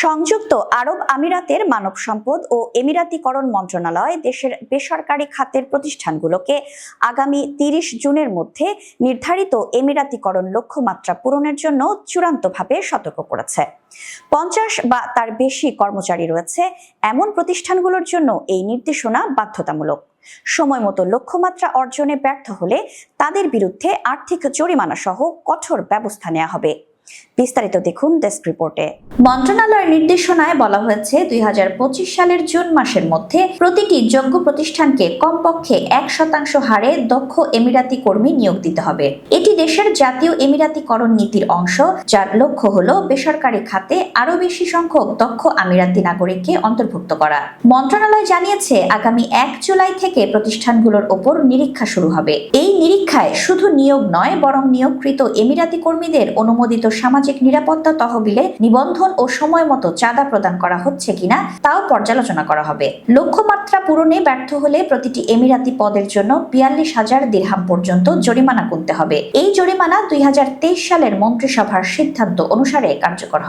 সংযুক্ত আরব আমিরাতের মানব সম্পদ ও এমিরাতিকরণ মন্ত্রণালয় দেশের বেসরকারি খাতের প্রতিষ্ঠানগুলোকে আগামী তিরিশ জুনের মধ্যে নির্ধারিত এমিরাতিকরণ লক্ষ্যমাত্রা পূরণের জন্য চূড়ান্তভাবে সতর্ক করেছে। পঞ্চাশ বা তার বেশি কর্মচারী রয়েছে এমন প্রতিষ্ঠানগুলোর জন্য এই নির্দেশনা বাধ্যতামূলক। সময় মতো লক্ষ্যমাত্রা অর্জনে ব্যর্থ হলে তাদের বিরুদ্ধে আর্থিক জরিমানা সহ কঠোর ব্যবস্থা নেওয়া হবে। বিস্তারিত দেখুন ডেস্ক রিপোর্টে। মন্ত্রণালয়ের নির্দেশনায় বলা হয়েছে, দুই সালের জুন মাসের মধ্যে প্রতিটি যোগ্য প্রতিষ্ঠানকে কমপক্ষে এক শতাংশ হারে দক্ষ এমিরাতি কর্মী নিয়োগ দিতে হবে। এটি দেশের জাতীয় এমিরাতিকরণ নীতির অংশ, যার লক্ষ্য হল বেসরকারি খাতে আরও বেশি সংখ্যক দক্ষ আমিরাতি নাগরিককে অন্তর্ভুক্ত করা। মন্ত্রণালয় জানিয়েছে, আগামী এক জুলাই থেকে প্রতিষ্ঠানগুলোর ওপর নিরীক্ষা শুরু হবে। এই নিরীক্ষায় শুধু নিয়োগ নয়, বরং নিয়োগকৃত এমিরাতি কর্মীদের অনুমোদিত সামাজিক নিরাপত্তা তহবিলে নিবন্ধন ও সময় মতো চাঁদা প্রদান করা হচ্ছে কিনা তাও পর্যালোচনা করা হবে। লক্ষ্যমাত্রা পূরণে ব্যর্থ হলে প্রতিটি এমিরাতি পদের জন্য বিয়াল্লিশ হাজার দিরহাম পর্যন্ত জরিমানা গুনতে হবে। এই জরিমানা দুই হাজার তেইশ সালের মন্ত্রিসভার সিদ্ধান্ত অনুসারে কার্যকর হবে।